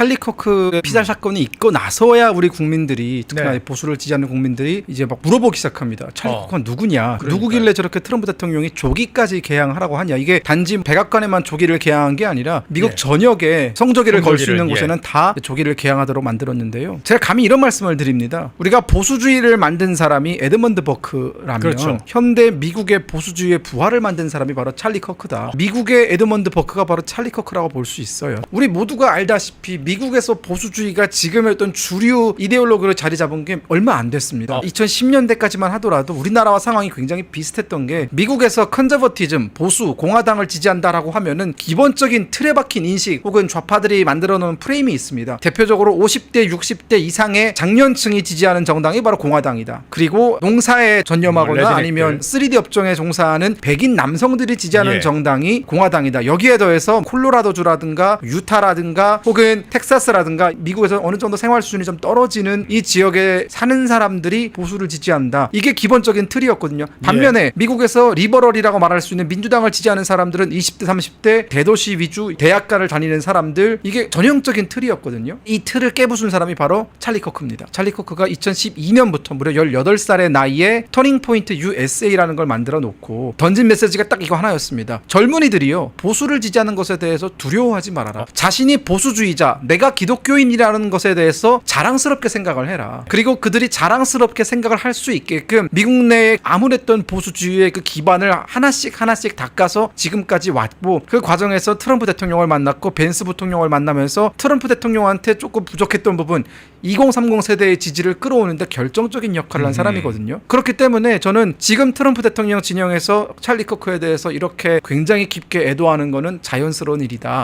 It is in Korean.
찰리 커크의 피살 사건이 있고 나서야 우리 국민들이 특히나 네. 보수를 지지하는 국민들이 이제 막 물어보기 시작합니다. 찰리 어. 커크가 누구냐? 그러니까요. 누구길래 저렇게 트럼프 대통령이 조기까지 개항하라고 하냐? 이게 단지 백악관에만 조기를 개항한 게 아니라 미국 예. 전역에 성조기를 걸 수 있는 예. 곳에는 다 조기를 개항하도록 만들었는데요. 제가 감히 이런 말씀을 드립니다. 우리가 보수주의를 만든 사람이 에드먼드 버크라면 그렇죠. 현대 미국의 보수주의의 부활을 만든 사람이 바로 찰리 커크다. 미국의 에드먼드 버크가 바로 찰리 커크라고 볼 수 있어요. 우리 모두가 알다시피 미국에서 보수주의가 지금의 어떤 주류 이데올로기로 자리 잡은 게 얼마 안 됐습니다. 어. 2010년대까지만 하더라도 우리나라와 상황이 굉장히 비슷했던 게 미국에서 컨저버티즘, 보수, 공화당을 지지한다라고 하면은 기본적인 틀에 박힌 인식 혹은 좌파들이 만들어 놓은 프레임이 있습니다. 대표적으로 50대, 60대 이상의 장년층이 지지하는 정당이 바로 공화당이다. 그리고 농사에 전념하거나 레드넥들. 아니면 3D 업종에 종사하는 백인 남성들이 지지하는 예. 정당이 공화당이다. 여기에 더해서 콜로라도주라든가 유타라든가 혹은 텍 사스라든가 미국에서 어느 정도 생활 수준이 좀 떨어지는 이 지역에 사는 사람들이 보수를 지지한다. 이게 기본적인 틀이었거든요. 반면에 미국에서 리버럴이라고 말할 수 있는 민주당을 지지하는 사람들은 20대, 30대 대도시 위주 대학가를 다니는 사람들 이게 전형적인 틀이었거든요. 이 틀을 깨부순 사람이 바로 찰리 커크입니다. 찰리 커크가 2012년부터 무려 18살의 나이에 터닝 포인트 USA라는 걸 만들어 놓고 던진 메시지가 딱 이거 하나였습니다. 젊은이들이요. 보수를 지지하는 것에 대해서 두려워하지 말아라. 자신이 보수주의자, 내가 기독교인이라는 것에 대해서 자랑스럽게 생각을 해라. 그리고 그들이 자랑스럽게 생각을 할 수 있게끔 미국 내에 아무랬던 보수주의의 그 기반을 하나씩 하나씩 닦아서 지금까지 왔고 그 과정에서 트럼프 대통령을 만났고 벤스 부통령을 만나면서 트럼프 대통령한테 조금 부족했던 부분 2030 세대의 지지를 끌어오는데 결정적인 역할을 한 음. 사람이거든요. 그렇기 때문에 저는 지금 트럼프 대통령 진영에서 찰리 커크에 대해서 이렇게 굉장히 깊게 애도하는 거는 자연스러운 일이다.